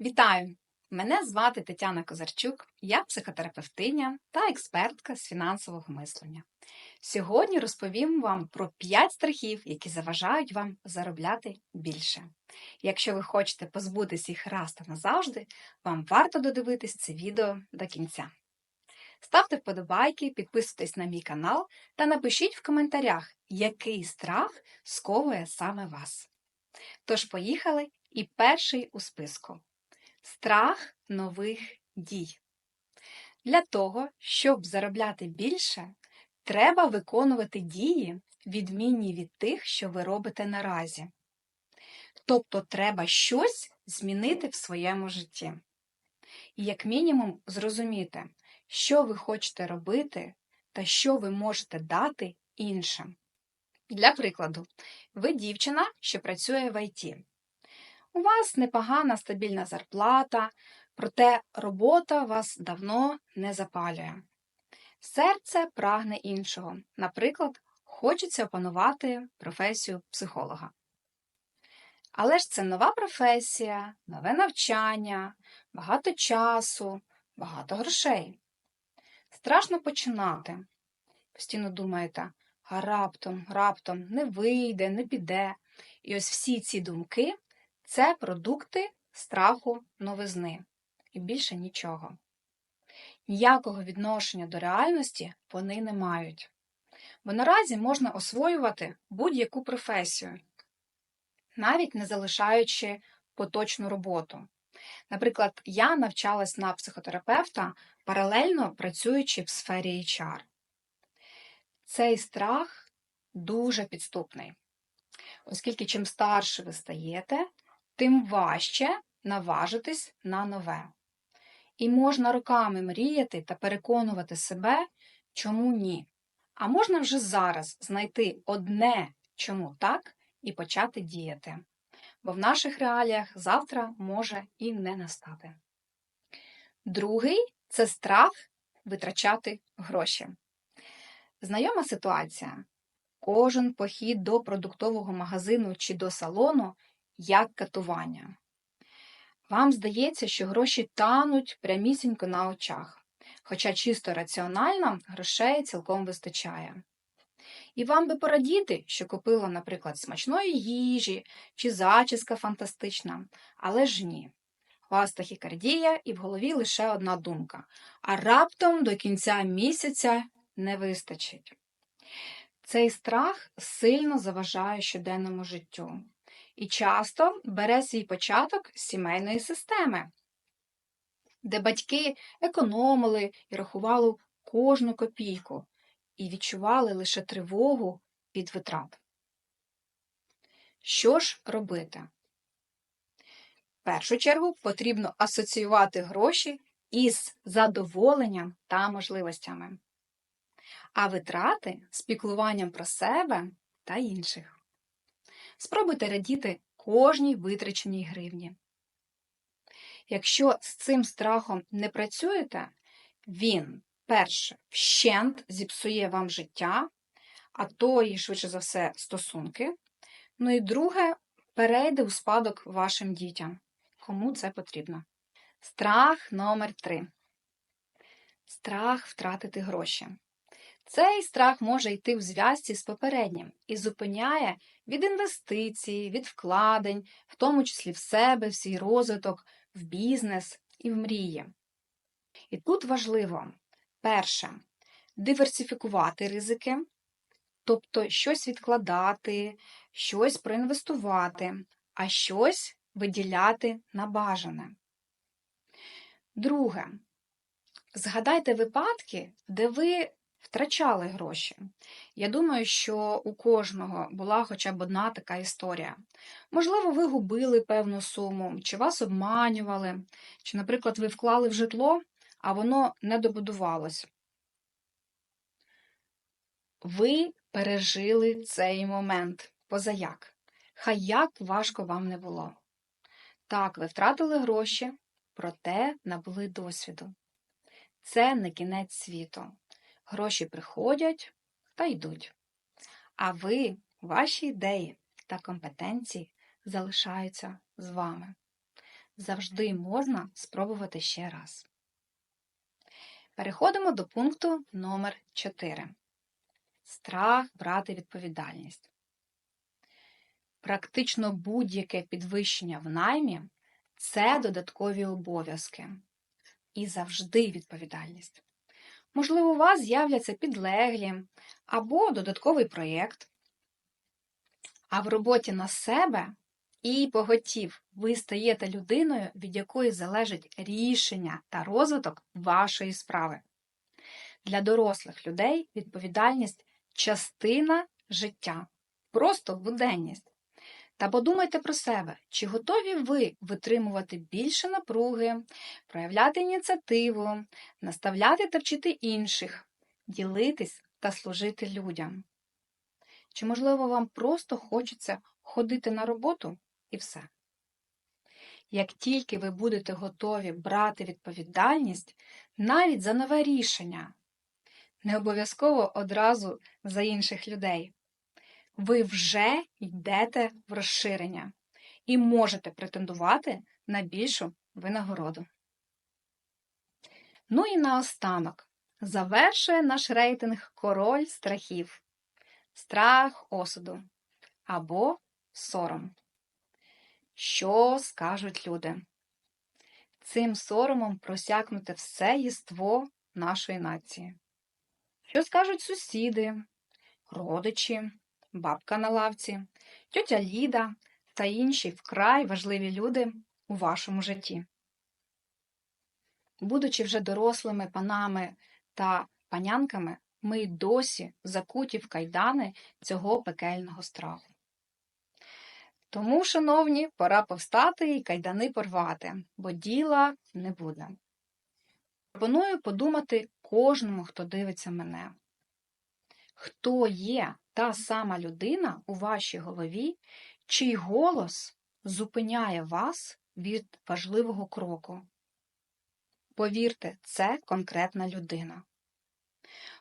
Вітаю! Мене звати Тетяна Козарчук, я психотерапевтиня та експертка з фінансового мислення. Сьогодні розповім вам про 5 страхів, які заважають вам заробляти більше. Якщо ви хочете позбутися їх раз та назавжди, вам варто додивитись це відео до кінця. Ставте вподобайки, підписуйтесь на мій канал та напишіть в коментарях, який страх сковує саме вас. Тож, поїхали, і перший у списку. Страх нових дій. Для того, щоб заробляти більше, треба виконувати дії, відмінні від тих, що ви робите наразі. Тобто треба щось змінити в своєму житті. І, як мінімум, зрозуміти, що ви хочете робити та що ви можете дати іншим. Для прикладу, ви дівчина, що працює в ІТ. У вас непогана стабільна зарплата, проте робота вас давно не запалює. Серце прагне іншого. Наприклад, хочеться опанувати професію психолога. Але ж це нова професія, нове навчання, багато часу, багато грошей. Страшно починати. Постійно думаєте, а раптом, раптом не вийде, не піде. І ось всі ці думки це продукти страху новизни і більше нічого. Ніякого відношення до реальності вони не мають. Бо наразі можна освоювати будь-яку професію, навіть не залишаючи поточну роботу. Наприклад, я навчалась на психотерапевта, паралельно працюючи в сфері HR. Цей страх дуже підступний, оскільки чим старше ви стаєте, тим важче наважитись на нове. І можна роками мріяти та переконувати себе, чому ні. А можна вже зараз знайти одне, чому так, і почати діяти. Бо в наших реаліях завтра може і не настати. Другий це страх витрачати гроші. Знайома ситуація. Кожен похід до продуктового магазину чи до салону як катування. Вам здається, що гроші тануть прямісінько на очах, хоча чисто раціонально грошей цілком вистачає. І вам би порадіти, що купила, наприклад, смачної їжі чи зачіска фантастична, але ж ні. У вас тахікардія і в голові лише одна думка, а раптом до кінця місяця не вистачить. Цей страх сильно заважає щоденному життю і часто бере свій початок з сімейної системи, де батьки економили і рахували кожну копійку і відчували лише тривогу від витрат. Що ж робити? В першу чергу потрібно асоціювати гроші із задоволенням та можливостями, а витрати з піклуванням про себе та інших. Спробуйте радіти кожній витраченій гривні. Якщо з цим страхом не працюєте, він, перше, вщент зіпсує вам життя, а то і, швидше за все, стосунки. Ну і друге, перейде у спадок вашим дітям. Кому це потрібно? Страх номер 3 Страх втратити гроші. Цей страх може йти в зв'язці з попереднім і зупиняє від інвестицій, від вкладень, в тому числі в себе, в свій розвиток, в бізнес і в мрії. І тут важливо, перше, диверсифікувати ризики, тобто щось відкладати, щось проінвестувати, а щось виділяти на бажане. Друге, згадайте випадки, де ви втрачали гроші. Я думаю, що у кожного була хоча б одна така історія. Можливо, ви губили певну суму, чи вас обманювали, чи, наприклад, ви вклали в житло, а воно не добудувалось. Ви пережили цей момент позаяк. Хай як важко вам не було. Так, ви втратили гроші, проте набули досвіду. Це не кінець світу. Гроші приходять та йдуть. А ви, ваші ідеї та компетенції залишаються з вами. завжди можна спробувати ще раз. Переходимо до пункту номер 4. Страх брати відповідальність. Практично будь-яке підвищення в наймі це додаткові обов'язки і завжди відповідальність. Можливо, у вас з'являться підлеглі або додатковий проєкт, а в роботі на себе і поготів ви стаєте людиною, від якої залежить рішення та розвиток вашої справи. Для дорослих людей відповідальність частина життя, просто буденність. Та подумайте про себе, чи готові ви витримувати більше напруги, проявляти ініціативу, наставляти та вчити інших, ділитись та служити людям. Чи, можливо, вам просто хочеться ходити на роботу і все? Як тільки ви будете готові брати відповідальність навіть за нове рішення, не обов'язково одразу за інших людей, ви вже йдете в розширення і можете претендувати на більшу винагороду. Ну і наостанок завершує наш рейтинг король страхів, страх осуду або сором. Що скажуть люди? Цим соромом просякнуте все єство нашої нації. Що скажуть сусіди, родичі, бабка на лавці, тьотя Ліда та інші вкрай важливі люди у вашому житті? Будучи вже дорослими панами та панянками, ми й досі закуті в кайдани цього пекельного страху. Тому, шановні, пора повстати і кайдани порвати, бо діла не буде. Пропоную подумати кожному, хто дивиться мене. Хто є та сама людина у вашій голові, чий голос зупиняє вас від важливого кроку? Повірте, це конкретна людина.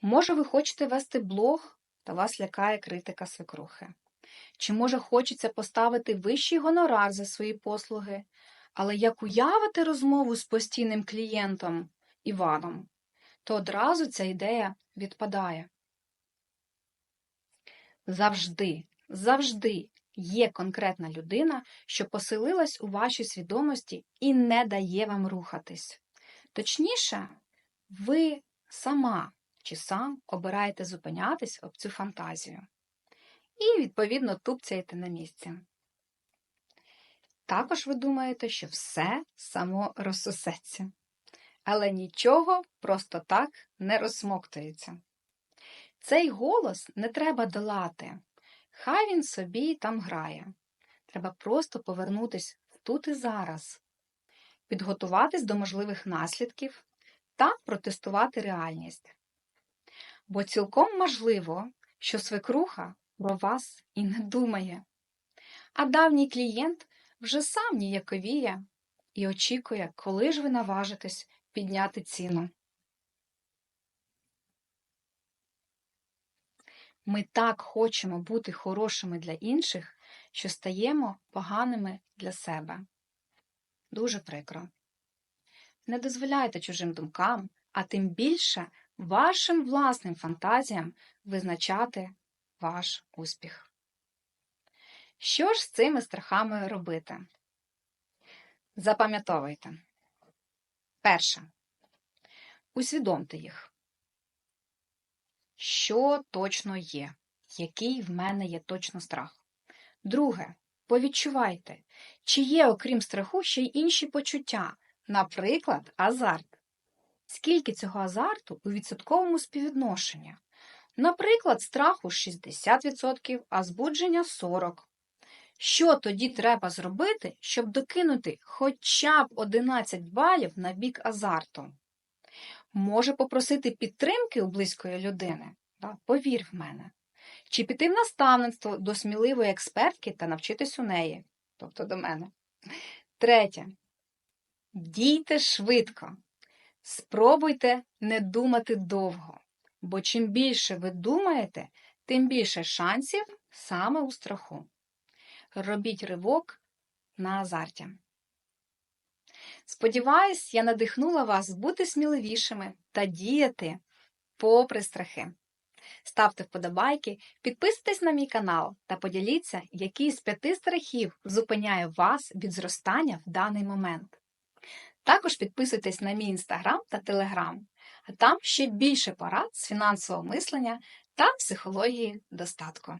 Може, ви хочете вести блог, та вас лякає критика свекрухи. Чи, може, хочеться поставити вищий гонорар за свої послуги, але як уявити розмову з постійним клієнтом Іваном, то одразу ця ідея відпадає. Завжди, завжди є конкретна людина, що поселилась у вашій свідомості і не дає вам рухатись. Точніше, ви сама чи сам обираєте зупинятись об цю фантазію. І, відповідно, тупцяєте на місці. Також ви думаєте, що все само розсосеться. Але нічого просто так не розсмоктується. Цей голос не треба долати, хай він собі там грає. Треба просто повернутися тут і зараз, підготуватись до можливих наслідків та протестувати реальність. Бо цілком можливо, що свекруха про вас і не думає, а давній клієнт вже сам ніяковіє і очікує, коли ж ви наважитесь підняти ціну. Ми так хочемо бути хорошими для інших, що стаємо поганими для себе. Дуже прикро. Не дозволяйте чужим думкам, а тим більше вашим власним фантазіям визначати ваш успіх. Що ж з цими страхами робити? Запам'ятовуйте. Перше. Усвідомте їх. Що точно є, який в мене є точно страх. Друге. Повідчувайте, чи є, окрім страху, ще й інші почуття, наприклад, азарт. Скільки цього азарту у відсотковому співвідношенні? Наприклад, страху 60%, а збудження 40%. Що тоді треба зробити, щоб докинути хоча б 11 балів на бік азарту? Може попросити підтримки у близької людини? Повір в мене. Чи піти в наставництво до сміливої експертки та навчитись у неї, тобто до мене. Третє. Дійте швидко. Спробуйте не думати довго, бо чим більше ви думаєте, тим більше шансів саме у страху. Робіть ривок на азарті. Сподіваюсь, я надихнула вас бути сміливішими та діяти попри страхи. Ставте вподобайки, підписуйтесь на мій канал та поділіться, який з п'яти страхів зупиняє вас від зростання в даний момент. Також підписуйтесь на мій інстаграм та телеграм, а там ще більше порад з фінансового мислення та психології достатку.